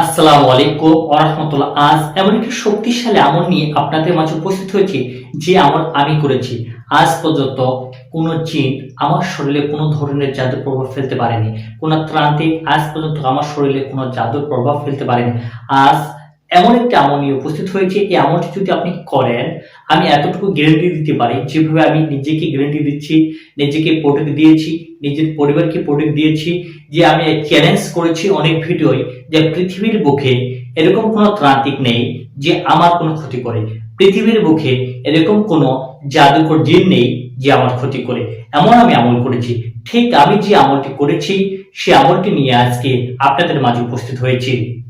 আসসালামু আলাইকুম ওরহমতুল্লাহ আজ এমন একটি শক্তিশালী আমল নিয়ে আপনাদের মাঝে উপস্থিত হয়েছি, যে আমল আমি করেছি। আজ পর্যন্ত কোনো জিন আমার শরীরে কোনো ধরনের জাদুর প্রভাব ফেলতে পারেনি। কোনো ত্রান্তিক আজ পর্যন্ত আমার শরীরে কোনো জাদুর প্রভাব ফেলতে পারেনি। আজ এমন একটি আমল নিয়ে উপস্থিত হয়েছে, এই আমলটি যদি আপনি করেন, আমি এতটুকু গ্যারেন্টি দিতে পারি, যেভাবে আমি নিজেকে গ্যারেন্টি দিচ্ছি, নিজেকে প্রোটেক্ট দিয়েছি, নিজের পরিবারকে প্রোটেক্ট দিয়েছি, যে আমি চ্যালেঞ্জ করেছি অনেক ভিডিওয় যে পৃথিবীর বুকে এরকম কোনো ত্রান্তিক নেই যে আমার কোনো ক্ষতি করে। পৃথিবীর বুকে এরকম কোনো জাদুকর জিন নেই যে আমার ক্ষতি করে। এমন আমি আমল করেছি। ঠিক আমি যে আমলটি করেছি, সে আমলটি নিয়ে আজকে আপনাদের মাঝে উপস্থিত হয়েছি।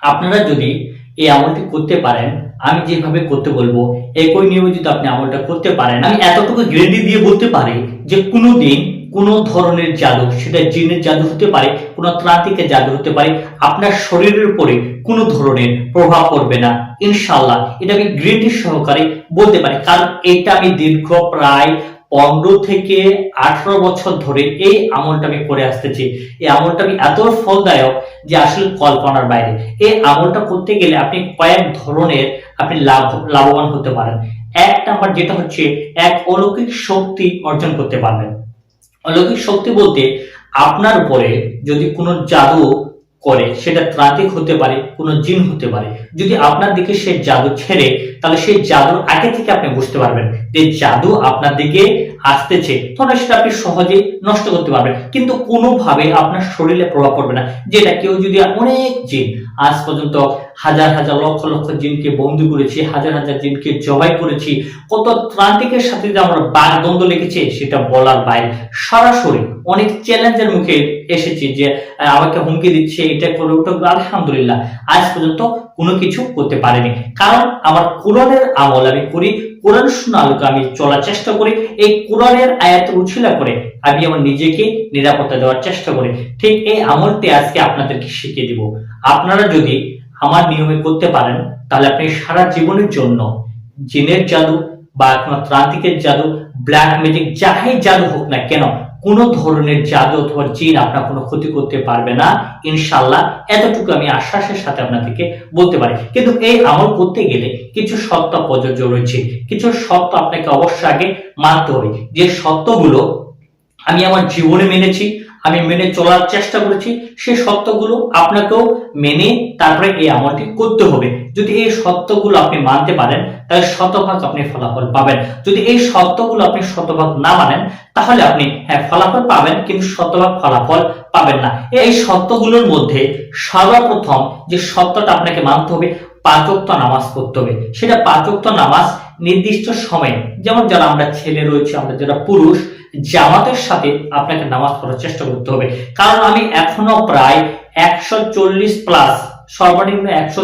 আপনারা যদি এই আমলটি করতে পারেন, আমি যেভাবে করতে বলব, একই নিয়মে যদি আপনি আমলটা করতে পারেন, আমি এতটুকু গ্যারেন্টি দিয়ে বলতে পারি যে কোনোদিন কোনো ধরনের জাদু সেটা জিনের জাদু হতে পারে, কোনো ত্রান্তিকের জাদু হতে পারে, আপনার শরীরের উপরে কোনো ধরনের প্রভাব পড়বে না। ইনশাল্লাহ এটা আমি গ্যারেন্টি সহকারে বলতে পারি। কারণ এটা আমি দীর্ঘ প্রায় পনেরো থেকে আঠারো বছর ধরে এই আমলটা আমি করে আসতেছি। এই আমলটা আমি এত ফলদায়ক যে আসলে কল্পনার বাইরে। এই আমলটা করতে গেলে আপনি কয়েক ধরনের আপনি লাভ, লাভবান হতে পারেন। এক নাম্বার যেটা হচ্ছে, এক অলৌকিক শক্তি অর্জন করতে পারবেন। অলৌকিক শক্তি বলতে আপনার উপরে যদি কোনো জাদু করে, সেটা ত্রাতিক হতে পারে, কোনো জিন হতে পারে। যদি আপনার দিকে সে জাদু ছেড়ে, তাহলে সেই জাদুর আগে থেকে আপনি বুঝতে পারবেন যে জাদু আপনার দিকে আসতেছে তখন সেটা আপনি সহজে নষ্ট করতে পারবেন। কিন্তু কোনোভাবে আপনার শরীরে প্রভাব পড়বে না, যেটা কেউ যদি অনেক জিন আজ পর্যন্ত হাজার হাজার লক্ষ লক্ষ জিনকে বন্দি করেছি, হাজার হাজার জিনকে জবাই করেছি। কত ত্রান্তিকের সাথে যে আমরা বাগদ্বন্দ্ব লেগেছে, সেটা বলার বাইরে। সরাসরি অনেক চ্যালেঞ্জের মুখে এসেছি যে আমাকে হুমকি দিচ্ছে, এটা করে ওটা, আলহামদুলিল্লাহ। আজ পর্যন্ত কোনো কিছু করতে পারেনি। কারণ আমার কোরআনের আমল আমি করি, কোরআন শোনা আলোকে আমি চলার চেষ্টা করি, এই কোরআনের আয়াত উছিলা করে আমি আমার নিজেকে নিরাপত্তা দেওয়ার চেষ্টা করি। ঠিক এই আমলটি আজকে আপনাদেরকে শিখিয়ে দিব। আপনারা যদি আমার নিয়মে করতে পারেন, তাহলে আপনি সারা জীবনের জন্য জিনের জাদু বা আপনার ত্রান্তিকের জাদু ব্ল্যাক ম্যাজিক যাহাই জাদু হোক না কেন কোন ধরনের জাদু অথবা জিন আপনার কোনো ক্ষতি করতে পারবে না ইনশাল্লাহ এতটুকু আমি আশ্বাসের সাথে আপনাদেরকে বলতে পারি। কিন্তু এই আমল করতে গেলে কিছু সত্য প্রযোজ্য রয়েছে। কিছু সত্য আপনাকে অবশ্যই আগে মানতে হবে। যে সত্যগুলো আমি আমার জীবনে মেনেছি আমি মেনে চলার চেষ্টা করেছি। সেই সত্যগুলো আপনাকেও মেনে তারপরে এই আমলটি করতে হবে। যদি এই সত্যগুলো আপনি মানতে পারেন, তাহলে শতভাগ আপনি ফলাফল পাবেন। যদি এই সত্যগুলো আপনি শতভাগ না মানেন, তাহলে আপনি হ্যাঁ ফলাফল পাবেন, কিন্তু শতভাগ ফলাফল পাবেন না। এই সত্যগুলোর মধ্যে সর্বপ্রথম যে সত্যটা আপনাকে মানতে হবে, পাঁচক্ত নামাজ পড়তে হবে। সেটা পাঁচক্ত নামাজ নির্দিষ্ট সময়ে, যেমন যারা আমরা ছেলে রয়েছে, আমরা যারা পুরুষ জামাতের সাথে আপনাকে নামাজ পড়ার চেষ্টা করতে হবে। কারণ আমি এখনও প্রায় একশো চল্লিশ প্লাস সর্বনিম্ন একশো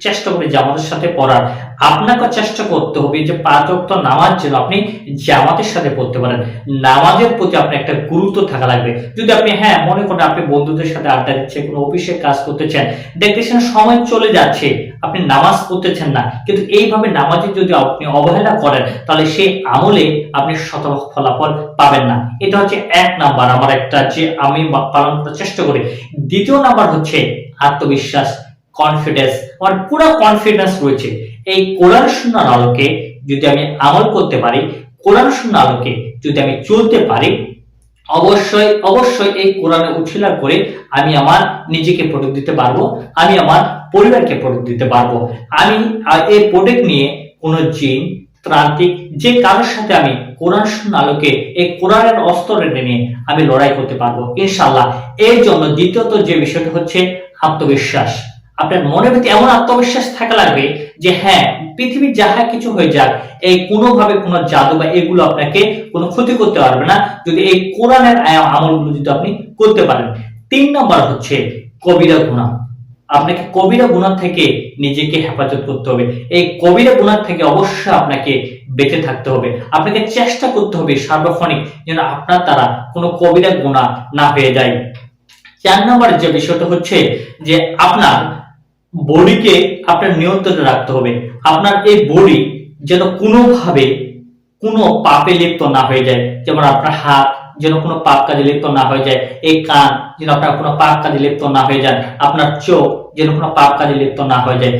চেষ্টা করে জামাতের সাথে পড়ার। আপনাকে চেষ্টা করতে হবে যে পাঁচ ওয়াক্ত নামাজ যেন আপনি জামাতের সাথে পড়তে পারেন। নামাজের প্রতি আপনার একটা গুরুত্ব থাকা লাগবে। যদি আপনি হ্যাঁ মনে করেন আপনি বন্ধুদের সাথে আড্ডা দিচ্ছে কোনো অফিসে কাজ করতেছেন, দেখতেছেন সময় চলে যাচ্ছে, আপনি নামাজ পড়তেছেন না, কিন্তু এইভাবে নামাজে যদি আপনি অবহেলা করেন, তাহলে সেই আমলে আপনি শতভাগ ফলাফল পাবেন না। এটা হচ্ছে এক নাম্বার আমার একটা যে আমি পালন করার চেষ্টা করি। দ্বিতীয় নাম্বার হচ্ছে আত্মবিশ্বাস কনফিডেন্স আমার পুরো কনফিডেন্স রয়েছে। এই কোরআন শূন্যর আলোকে যদি আমি আমল করতে পারি, কোরআন শূন্য আলোকে যদি আমি চলতে পারি, অবশ্যই অবশ্যই এই কোরআনে উছিলা করে আমি আমার নিজেকে প্রোটেক্ট দিতে পারব, আমি আমার পরিবারকে প্রোটেক্ট দিতে পারব। আমি, এই প্রোটেক্ট নিয়ে কোনো জিন, ত্রান্তিক যে কারোর সাথে আমি কোরআন আলোকে, এই কোরআনের অস্ত্র নিয়ে আমি লড়াই করতে পারব ইনশাল্লাহ এর জন্য দ্বিতীয়ত যে বিষয়টা হচ্ছে আত্মবিশ্বাস। আপনার মনের ভিতরে এমন আত্মবিশ্বাস থাকা লাগবে যে হ্যাঁ পৃথিবীর যাহা কিছু হয়ে যাক, এই কোনোভাবে কোনো জাদু বা এগুলো আপনাকে কোনো ক্ষতি করতে পারবে না যদি এই কোরআনের আমলগুলো যদি আপনি করতে পারেন। তিন নম্বর হচ্ছে কবিরা গুণা। আপনাকে কবিরা গুণা থেকে নিজেকে হেফাজত করতে হবে। এই কবিরা গুণার থেকে অবশ্যই আপনাকে বেঁচে থাকতে হবে। আপনাকে চেষ্টা করতে হবে সার্বক্ষণিক যেন আপনার দ্বারা কোনো কবিরা গুণা না হয়ে যায়। চার নম্বর যে বিষয়টা হচ্ছে যে আপনার বডিকে আপনার নিয়ন্ত্রণে রাখতে হবে। আপনার এই বডি যেন কোনোভাবে কোনো পাপে লিপ্ত না হয়ে যায়। যেমন আপনার হাত যেন কোনো পাপ কাজে লিপ্ত না হয়ে যায়। এই কান যেন আপনার কোনো পাপ কাজে লিপ্ত না হয়ে যান। আপনার চোখ যেন কোনো পাপ কাজে লিপ্ত না হয়ে যায়।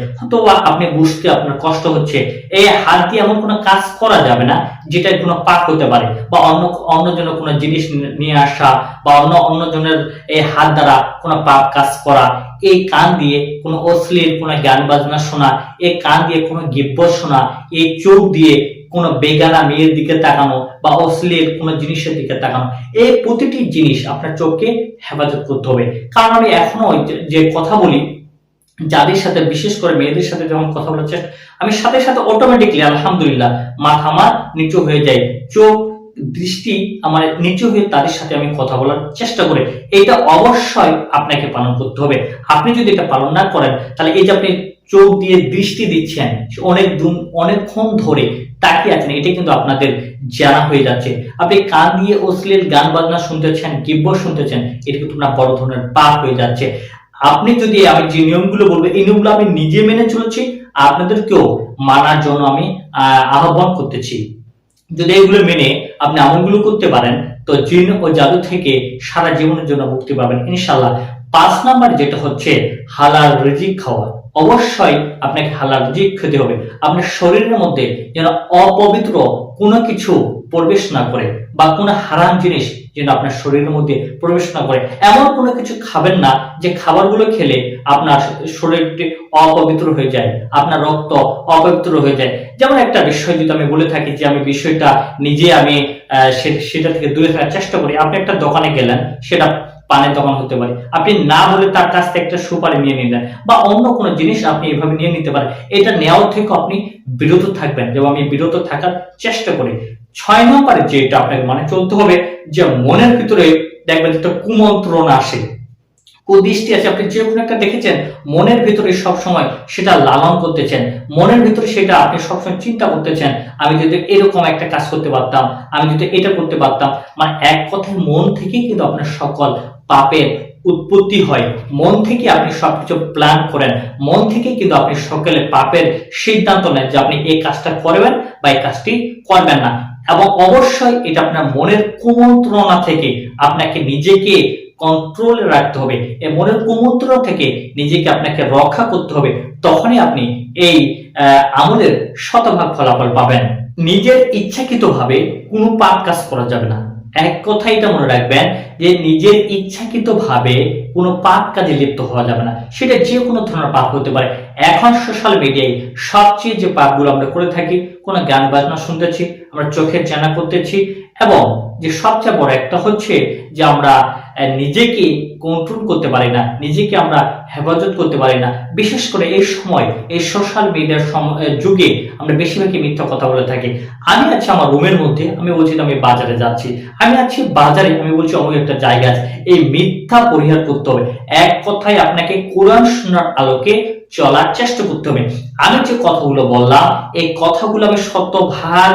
বা আপনি বুঝতে আপনার কষ্ট হচ্ছে। এই হাত দিয়ে এমন কোনো কাজ করা যাবে না যেটা কোনো পাপ হতে পারে বা অন্য অন্য জন্য কোনো জিনিস নিয়ে আসা বা অন্য অন্য জনের এই হাত দ্বারা কোনো পাপ কাজ করা। এই কান দিয়ে কোনো অশ্লীল, কোনো গান বাজনা শোনা, এই কান দিয়ে কোনো গিব্বর শোনা, এই চোখ দিয়ে কোনো বেগানা মেয়ের দিকে তাকানো বা অশ্লীল কোনো জিনিসের দিকে তাকানো, এই প্রতিটি জিনিস আপনার চোখকে হেফাজত করতে হবে। কারণ আমি এখনও যে কথা বলি, যাদের সাথে, বিশেষ করে মেয়েদের সাথে যখন কথা বলার চেষ্টা, আমি সাথে সাথে অটোমেটিকলি আলহামদুলিল্লাহ, মাথা আমার নিচু হয়ে যায়, চোখ দৃষ্টি আমার নিচু হয়ে তাদের সাথে আমি কথা বলার চেষ্টা করে এটা অবশ্যই আপনাকে পালন করতে হবে। আপনি যদি এটা পালন না করেন তাহলে এই যে আপনি চোখ দিয়ে দৃষ্টি দিচ্ছেন অনেক দূর- অনেকক্ষণ ধরে তাকিয়ে আছেন এটা কিন্তু আপনাদের জানা হয়ে যাচ্ছে। আপনি কান দিয়ে অশ্লীল গান বাজনা শুনতেছেন গিব্ব শুনতেছেন এটা কিন্তু আপনার বড় ধরনের পাপ হয়ে যাচ্ছে। আপনি যদি আমি যে নিয়মগুলো বলব এই নিয়মগুলো আমি নিজে মেনে চলেছি আপনাদেরকেও মানার জন্য আমি আহ, আহ্বান করতেছি। যদি এগুলো মেনে আপনি আমলগুলো করতে পারেন, তো জিন ও জাদু থেকে সারা জীবনের জন্য মুক্তি পাবেন ইনশাল্লাহ পাঁচ নাম্বার যেটা হচ্ছে হালাল রিজিক খাওয়া। অবশ্যই আপনাকে হালাল রিজিক খেতে হবে। আপনার শরীরের মধ্যে যেন অপবিত্র কোনো কিছু প্রবেশ না করে। বা কোনো হারাম জিনিস যেন আপনার শরীরের মধ্যে প্রবেশ না করে। এমন কোনো কিছু খাবেন না যে খাবারগুলো খেলে আপনার শরীরটি অপবিত্র হয়ে যায়, আপনার রক্ত অপবিত্র হয়ে যায়। যেমন একটা বিষয় যদি আমি বলে থাকি যে আমি বিষয়টা নিজে আমি সেটা থেকে দূরে থাকার চেষ্টা করি। আপনি একটা দোকানে গেলেন, সেটা পানের দোকান হতে পারে। আপনি না বলে তার কাছ থেকে একটা সুপারি নিয়ে নিলেন বা অন্য কোনো জিনিস আপনি এভাবে নিয়ে নিতে পারেন। এটা নেওয়ার থেকে আপনি বিরত থাকবেন। যেমন আমি বিরত থাকার চেষ্টা করি। ছয় নম্বরে যেটা আপনাকে মানে চলতে হবে, যে মনের ভিতরে দেখবেন একটা কুমন্ত্রণ আসে। কুদৃষ্টি আছে? আপনি যে কোনো একটা দেখেছেন, মনের ভিতরে সব সময় সেটা লালন করতেছেন। মনের ভিতরে সেটা আপনি সবসময় চিন্তা করতেছেন, আমি যদি এরকম একটা কাজ করতে পারতাম, আমি যদি এটা করতে পারতাম। মানে এক কথায় মন থেকেই কিন্তু আপনার সকল পাপের উৎপত্তি হয়। মন থেকে আপনি সবকিছু প্ল্যান করেন। মন থেকে কিন্তু আপনি সকলে পাপের সিদ্ধান্ত নেন যে আপনি এই কাজটা করবেন বা এই কাজটি করবেন না। এবং অবশ্যই এটা আপনার মনের কুমন্ত্রণা থেকে আপনাকে নিজেকে কন্ট্রোলে রাখতে হবে। এই মনের কুমন্ত্রণা থেকে নিজেকে আপনাকে রক্ষা করতে হবে। তখনই আপনি এই আমলের শতভাগ ফলাফল পাবেন। নিজের ইচ্ছাকৃতভাবে কোনো পাপ কাজ করা যাবে না। এক কথা এটা মনে রাখবেন যে নিজের ইচ্ছাকৃত ভাবে কোনো পাপ কাজে লিপ্ত হওয়া যাবে না। সেটা যে কোনো ধরনের পাপ হতে পারে। এখন সোশ্যাল মিডিয়ায় সবচেয়ে যে পাপগুলো আমরা করে থাকি, কোনো গান বাজনা শুনতেছি আমরা চোখের জানা করতেছি এবং যে সবচেয়ে বড় একটা হচ্ছে যে আমরা নিজেকে কন্ট্রোল করতে পারি না, নিজেকে আমরা হেফাজত করতে পারি না। বিশেষ করে এই সময়, এই সোশ্যাল মিডিয়ার যুগে আমরা বেশিরভাগই মিথ্যা কথা বলে থাকি। আমি আছি আমার রুমের মধ্যে, আমি বলছি আমি বাজারে যাচ্ছি। আমি আছি বাজারে, আমি বলছি অমুক একটা জায়গা আছে। এই মিথ্যা পরিহার করতে হবে। এক কথায় আপনাকে কোরআন শোনার আলোকে চলার চেষ্টা করতে হবে। আমি যে কথাগুলো বললাম, এই কথাগুলো আমি শতভাগ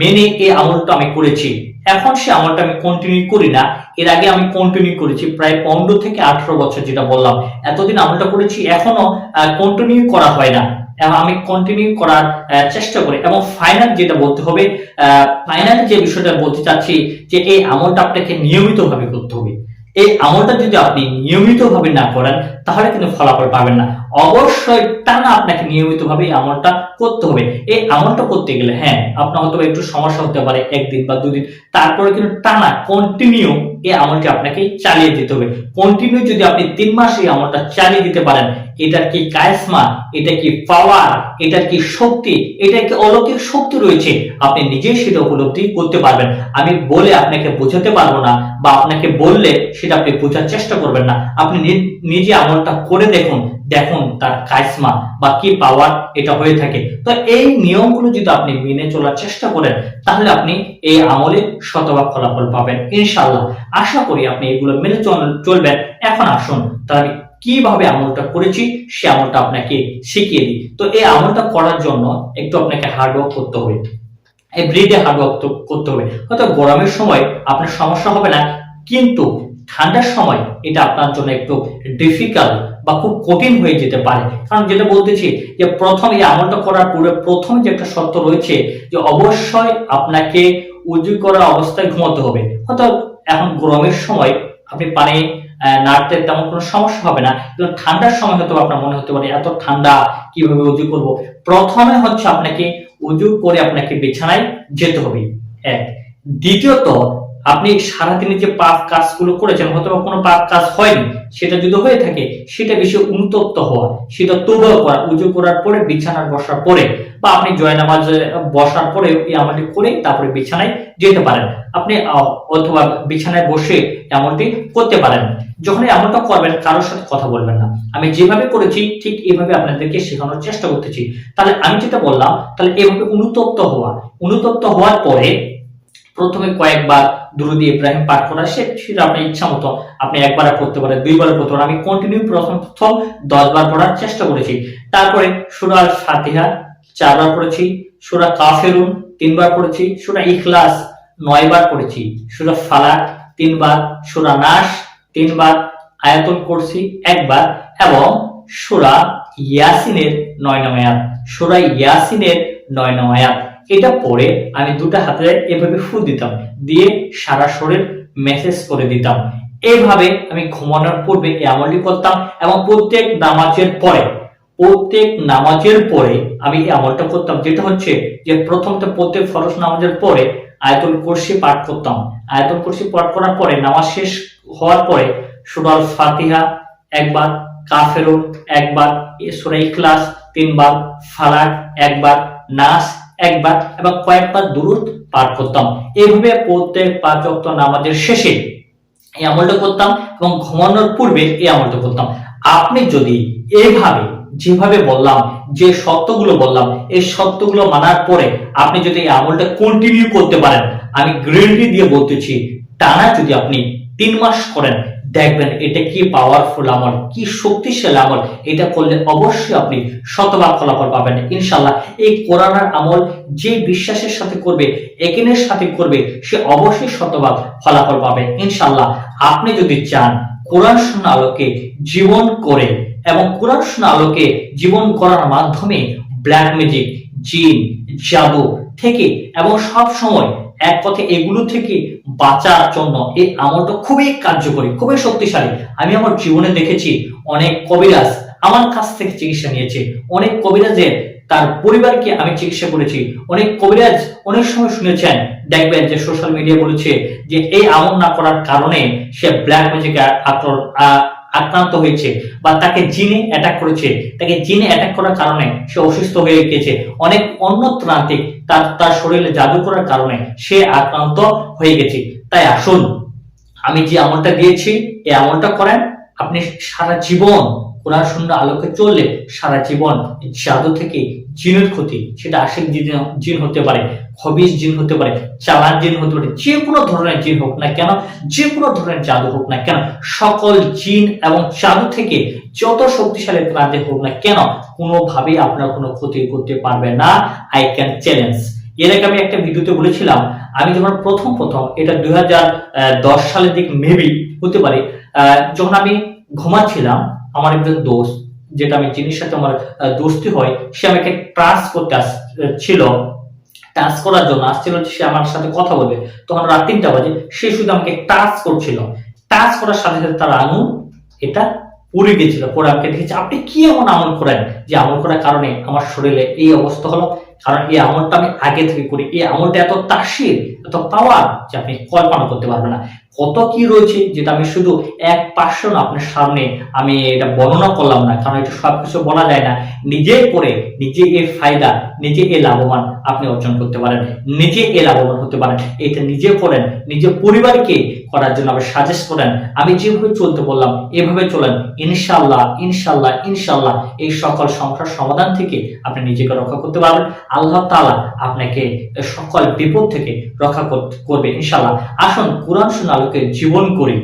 মেনে এই আমলটা আমি করেছি। এখন সে আমলটা আমি কন্টিনিউ করি না, এর আগে আমি কন্টিনিউ করেছি প্রায় পনেরো থেকে আঠারো বছর যেটা বললাম। এতদিন আমলটা করেছি, এখনও কন্টিনিউ করা হয় না। আমি কন্টিনিউ করার চেষ্টা করি। এবং ফাইনাল যেটা বলতে হবে ফাইনাল যে বিষয়টা বলতে চাচ্ছি, যে এই আমলটা আপনাকে নিয়মিতভাবে করতে হবে। এই আমলটা যদি আপনি নিয়মিতভাবে না করেন, তাহলে কিন্তু ফলাফল পাবেন না। অবশ্যই টানা আপনাকে নিয়মিতভাবে এই আমলটা করতে হবে। এই আমলটা করতে গেলে হ্যাঁ আপনার হয়তো একটু সমস্যা হতে পারে, একদিন বা দুদিন। তারপরে কিন্তু টানা কন্টিনিউ এই আমলটি আপনাকে চালিয়ে দিতে হবে। কন্টিনিউ যদি আপনি তিন মাস এই আমলটা চালিয়ে দিতে পারেন এটার কি কায়সমা? এটা কি পাওয়ার? এটার কি শক্তি? এটা কি অলৌকিক শক্তি রয়েছে? আপনি নিজেই সেটা উপলব্ধি করতে পারবেন। আমি বলে আপনাকে বোঝাতে পারব না বা আপনাকে বললে সেটা আপনি বোঝার চেষ্টা করবেন না। আপনি নিজে আমলটা করে দেখুন। দেখুন তার কাইসমা বা কি পাওয়ার এটা হয়ে থাকে। তো এই নিয়মগুলো যদি আপনি মেনে চলার চেষ্টা করেন, তাহলে আপনি এই আমলে শতভাগ ফলাফল পাবেন, ইনশাআল্লাহ। আশা করি আপনি এগুলো মেনে চল- চলবেন। এখন আসুন তাহলে কীভাবে আমলটা করেছি, সে আমলটা আপনাকে শিখিয়ে দিই। তো এই আমলটা করার জন্য একটু আপনাকে হার্ডওয়ার্ক করতে হবে। এভরিডে হার্ডওয়ার্ক করতে হবে। হয়তো গরমের সময় আপনার সমস্যা হবে না, কিন্তু ঠান্ডার সময় এটা আপনার জন্য একটু ডিফিকাল্ট বা খুব কঠিন হয়ে যেতে পারে। কারণ যেটা বলতেছি যে প্রথম এই আমলটা করার পূর্বে প্রথম যে একটা শর্ত রয়েছে যে অবশ্যই আপনাকে উজু করা অবস্থায় ঘুমাতে হবে। হয়তো এখন গরমের সময় আপনি পানি নাড়তে তেমন কোনো সমস্যা হবে না। কিন্তু ঠান্ডার সময় হয়তো আপনার মনে হতে পারে, এত ঠান্ডা, কীভাবে উজু করব? প্রথমে হচ্ছে আপনাকে উজু করে আপনাকে বিছানায় যেতে হবে। এক। দ্বিতীয়ত, আপনি সারাদিনে যে পাপ কাজগুলো করেছেন হয়তো কোনো পাপ কাজ হয়নি, সেটা যদি হয়ে থাকে, সেটা বেশি অনুতপ্ত হওয়া, সেটা তৌবা করা, উজু করার পরে, বিছানার বসার পরে, বা আপনি জয়নামাজে বসার পরে এই আমলটি করে তারপরে বিছানায় যেতে পারেন। আপনি অথবা বিছানায় বসে এমনটি করতে পারেন। যখন এই আমলটা করবেন, কারোর সাথে কথা বলবেন না। আমি যেভাবে করেছি, ঠিক এইভাবে আপনাদেরকে শেখানোর চেষ্টা করতেছি। তাহলে আমি যেটা বললাম, তাহলে এভাবে অনুতপ্ত হওয়া। অনুতপ্ত হওয়ার পরে প্রথমে কয়েকবার দুরুদি ইব্রাহিম পাঠ করা সেটা আপনার ইচ্ছা মতো। আপনি একবার করতে পারেন দুইবার করতে পারেন। আমি কন্টিনিউ প্রথম প্রথম দশ বার পড়ার চেষ্টা করেছি। তারপরে সুরা আল ফাতিহা চারবার পড়েছি, সুরা কাফেরুন তিনবার পড়েছি, সুরা ইখলাস নয়বার পড়েছি, সুরা ফালাক তিনবার, সুরা নাস তিনবার আয়াতুল কুরসি, একবার, এবং সুরা ইয়াসিনের নয় নয় সুরা ইয়াসিনের নয় নয় এটা পরে আমি দুটো হাতে এভাবে ফু দিতাম, দিয়ে সারা শরীর মেসেজ করে দিতাম। এইভাবে আমি ঘুমানোর পূর্বে এই আমলটি করতাম, এবং প্রত্যেক নামাজের পরে, প্রত্যেক নামাজের পরে আমি এই আমলটা করতাম। যেটা হচ্ছে যে প্রথমত প্রত্যেক ফরজ নামাজের পরে আয়াতুল কুরসি পাঠ করতাম। আয়াতুল কুরসি পাঠ করার পরে, নামাজ শেষ হওয়ার পরে সুরাল ফাতিহা একবার কাফেরুন একবার, সূরা ইখলাস তিনবার, ফালাক একবার, নাস একবার এবং কয়েকবার দুরুদ পাঠ করতাম। এইভাবে প্রত্যেক পাঁচ নামাজের শেষে এই আমলটা করতাম এবং ঘুমানোর পূর্বে এই আমলটা করতাম। আপনি যদি এইভাবে যেভাবে বললাম, যে সত্যগুলো বললাম, এই সত্যগুলো মানার পরে আপনি যদি এই আমলটা কন্টিনিউ করতে পারেন, আমি গ্যারেন্টি দিয়ে বলতেছি, টানা যদি আপনি তিন মাস করেন, দেখবেন এটা কি পাওয়ারফুল আমল, কি শক্তিশালী আমল, এটা করলে অবশ্যই আপনি শতভাগ ফলাফল পাবেন ইনশাল্লাহ এই কোরআনার আমল যে বিশ্বাসের সাথে করবে, একিনের সাথে করবে, সে অবশ্যই শতভাগ ফলাফল পাবে ইনশাল্লাহ আপনি যদি চান, কোরআন শূন্য আলোকে জীবন করে এবং কোরআন আলোকে জীবন করার মাধ্যমে ব্ল্যাক ম্যাজিক জিন জাদু থেকে এবং সব সময় এক কথা এগুলো থেকে বাঁচার জন্য এই আমলটা খুবই কার্যকরী, খুবই শক্তিশালী। আমি আমার জীবনে দেখেছি অনেক কবিরাজ আমার কাছ থেকে চিকিৎসা নিয়েছে। অনেক কবিরাজের তার পরিবারকে আমি চিকিৎসা করেছি। অনেক কবিরাজ অনেক সময় শুনেছেন, দেখবেন যে সোশ্যাল মিডিয়া বলেছে যে এই আমল না করার কারণে সে ব্ল্যাক ম্যাজিকে আক্রান্ত হয়েছে বা তাকে জিনে অ্যাটাক করেছে। তাকে জিনে অ্যাটাক করার কারণে সে অসুস্থ হয়ে গেছে। অনেক অন্য ত্রান্তিক তার তার শরীরে জাদু করার কারণে সে আক্রান্ত হয়ে গেছে। তাই আসুন, আমি যে আমলটা দিয়েছি, এই আমলটা করেন, আপনি সারা জীবন কোরআন শূন্য আলোকে চললে সারা জীবন জাদু থেকে জিনের ক্ষতি, সেটা আশিক জিন হতে পারে। খবিস জিন হতে পারে চালান জিন হতে পারে, যে কোনো ধরনের জিন হোক না কেন, যে কোনো ধরনের জাদু হোক না কেন, সকল জিন এবং জাদু থেকে যত শক্তিশালী প্রাণী হোক না কেন, কোনোভাবেই আপনার কোনো ক্ষতি করতে পারবে না। আই ক্যান চ্যালেঞ্জ এর আগে আমি একটা ভিডিওতে বলেছিলাম, আমি যখন প্রথম প্রথম এটা দুই হাজার দশ সালের দিক মেবি হতে পারে যখন আমি ঘুমাচ্ছিলাম, আমার একজন দোস্ত, যেটা আমি জিনিস সাথে আমার দোস্তি হয়, সে আমাকে ট্রান্স করতে আস- ছিল টাচ করার জন্য আসছিল যে সে আমার সাথে কথা বলবে। তখন রাত তিনটা বাজে, সে শুধু আমাকে টাচ করছিল। টাচ করার সাথে সাথে তার আঙুল এটা পুড়ে গেছিল পরে আমাকে দেখেছি আপনি কি এমন আমল করেন যে আমল করার কারণে আমার শরীরে এই অবস্থা হলো? কারণ এই আমলটা আমি আগে থেকে করি। এই আমলটা এত তাসির, এত পাওয়ার যে আপনি কল্পনা করতে পারবেন না। কত কি রয়েছে যেটা আমি শুধু এক পার্সন আপনার সামনে আমি এটা বর্ণনা করলাম না, কারণ এটা সবকিছু বলা যায় না। নিজে করে, নিজে এর ফায়দা, নিজে এ লাভবান আপনি অর্জন করতে পারেন। নিজে এ লাভবান হতে পারেন। এটা নিজে করেন নিজের পরিবারকে করার জন্য আবার সাজেস্ট করেন। আমি যেভাবে চলতে বললাম, এভাবে চলেন। ইনশাল্লাহ ইনশাল্লাহ ইনশাল্লাহ এই সকল সমস্যার সমাধান থেকে আপনি নিজেকে রক্ষা করতে পারবেন। আল্লাহ তাআলা আপনাকে সকল বিপদ থেকে রক্ষা কর- করবে ইনশাল্লাহ আসুন, কোরআন শোনা আলোকে জীবন করি।